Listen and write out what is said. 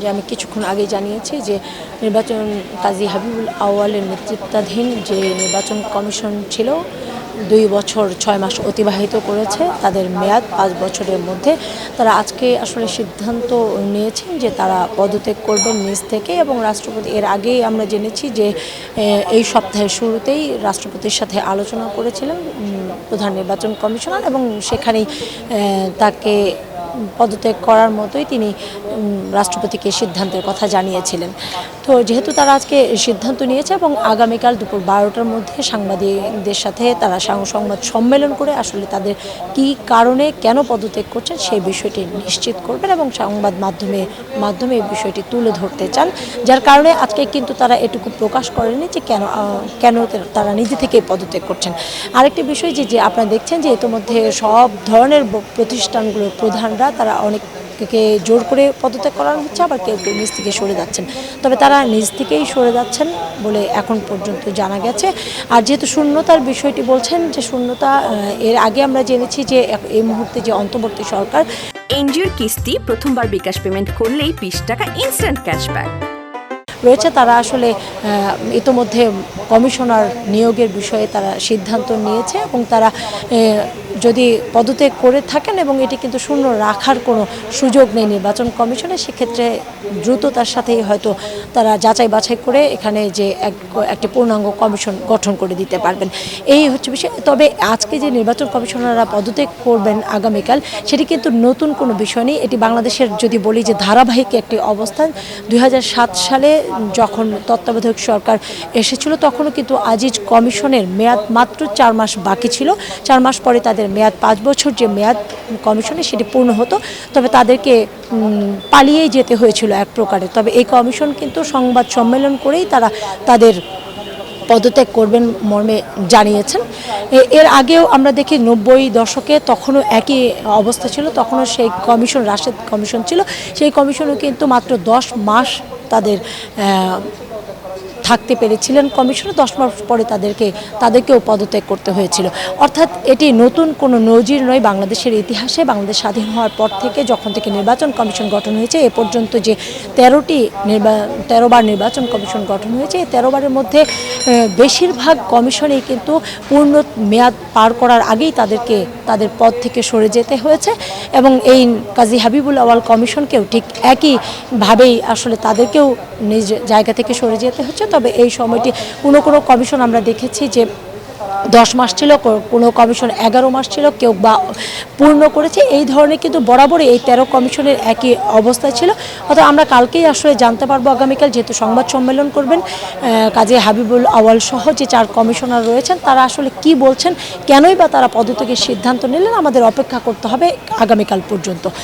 যে আমি কিছুক্ষণ আগে জানিয়েছি যে নির্বাচন কাজী হাবিবুল আওয়ালের নেতৃত্বাধীন যে নির্বাচন কমিশন ছিল, দুই বছর ছয় মাস অতিবাহিত করেছে। তাদের মেয়াদ পাঁচ বছরের মধ্যে। তারা আজকে আসলে সিদ্ধান্ত নিয়েছেন যে তারা পদত্যাগ করবেন নিজ থেকে এবং রাষ্ট্রপতি, এর আগেই আমরা জেনেছি যে এই সপ্তাহের শুরুতেই রাষ্ট্রপতির সাথে আলোচনা করেছিলেন প্রধান নির্বাচন কমিশনার এবং সেখানেই তাকে পদত্যাগ করার মতোই তিনি রাষ্ট্রপতিকে সিদ্ধান্তের কথা জানিয়েছিলেন। তো যেহেতু তারা আজকে সিদ্ধান্ত নিয়েছে এবং আগামীকাল দুপুর বারোটার মধ্যে সাংবাদিকদের সাথে তারা সংবাদ সম্মেলন করে আসলে তাদের কি কারণে কেন পদত্যাগ করছেন সেই বিষয়টি নিশ্চিত করবেন এবং সংবাদ মাধ্যমে মাধ্যমে এই বিষয়টি তুলে ধরতে চান। যার কারণে আজকে কিন্তু তারা এটুকু প্রকাশ করেনি যে কেন কেন তারা নিজে থেকে পদত্যাগ করছেন। আরেকটি বিষয় যে যে আপনারা দেখছেন যে ইতোমধ্যে সব ধরনের প্রতিষ্ঠানগুলোর প্রধানরা তারা অনেককে জোর করে পদত্যাগ করানো হচ্ছে আবার কেউ কেউ নিজ থেকে সরে যাচ্ছেন। তবে তারা নিজ থেকেই সরে যাচ্ছেন বলে এখন পর্যন্ত জানা গেছে। আর যেহেতু শূন্যতার বিষয়টি বলছেন যে শূন্যতা এর আগে আমরা জেনেছি যে এই মুহূর্তে যে অন্তর্বর্তী সরকার এনজিওর কিস্তি প্রথমবার বিকাশ পেমেন্ট করলেই বিশ টাকা ইনস্ট্যান্ট ক্যাশব্যাক রয়েছে তারা আসলে ইতোমধ্যে কমিশনার নিয়োগের বিষয়ে তারা সিদ্ধান্ত নিয়েছে এবং তারা যদি পদত্যাগ করে থাকেন এবং এটি কিন্তু শূন্য রাখার কোনো সুযোগ নেই নির্বাচন কমিশনে, সেক্ষেত্রে দ্রুততার সাথেই হয়তো তারা যাচাই বাছাই করে এখানে যে এক, একটি পূর্ণাঙ্গ কমিশন গঠন করে দিতে পারবেন। এই হচ্ছে বিষয়। তবে আজকে যে নির্বাচন কমিশনাররা পদত্যাগ করবেন আগামীকাল, সেটি কিন্তু নতুন কোনো বিষয় নেই। এটি বাংলাদেশের যদি বলি যে ধারাবাহিক একটি অবস্থান। দুই হাজার সাত সালে যখন তত্ত্বাবধায়ক সরকার এসেছিল, তখনও কিন্তু আজিজ কমিশনের মেয়াদ মাত্র চার মাস বাকি ছিল। চার মাস পরে তাদের মেয়াদ, পাঁচ বছর যে মেয়াদ কমিশনে সেটি পূর্ণ হতো, তবে তাদেরকে পালিয়েই যেতে হয়েছিল এক প্রকারে। তবে এই কমিশন কিন্তু সংবাদ সম্মেলন করেই তারা তাদের পদত্যাগ করবেন মর্মে জানিয়েছেন। এর আগেও আমরা দেখি নব্বই দশকে তখনও একই অবস্থা ছিল, তখনও সেই কমিশন, রাশেদ কমিশন ছিল। সেই কমিশনও কিন্তু মাত্র দশ মাস তাদের থাকতে পেরেছিলেন। কমিশনে দশ মাস পরে তাদেরকে, তাদেরকেও পদত্যাগ করতে হয়েছিল। অর্থাৎ এটি নতুন কোনো নজির নয় বাংলাদেশের ইতিহাসে। বাংলাদেশ স্বাধীন হওয়ার পর থেকে যখন থেকে নির্বাচন কমিশন গঠন হয়েছে, এ পর্যন্ত যে তেরোটি নির্বা, তেরোবার নির্বাচন কমিশন গঠন হয়েছে, এই তেরোবারের মধ্যে বেশিরভাগ কমিশনেই কিন্তু পূর্ণ মেয়াদ পার করার আগেই তাদেরকে, তাদের পদ থেকে সরে যেতে হয়েছে এবং এই কাজী হাবিবুল আওয়াল কমিশনকেও ঠিক একইভাবেই আসলে তাদেরকেও নিজ জায়গা থেকে সরে যেতে হচ্ছে। তবে এই সময়টি কোনো কোনো কমিশন আমরা দেখেছি যে দশ মাস ছিল কোনো কমিশন এগারো মাস ছিল, কেউ বা পূর্ণ করেছে। এই ধরনের কিন্তু বরাবরই এই তেরো কমিশনের একই অবস্থা ছিল। অর্থাৎ আমরা কালকেই আসলে জানতে পারব আগামীকাল যেহেতু সংবাদ সম্মেলন করবেন কাজী হাবিবুল আওয়াল সহ যে চার কমিশনার রয়েছেন, তারা আসলে কি বলছেন, কেনই বা তারা পদত্যাগের সিদ্ধান্ত নিলেন, আমাদের অপেক্ষা করতে হবে আগামীকাল পর্যন্ত।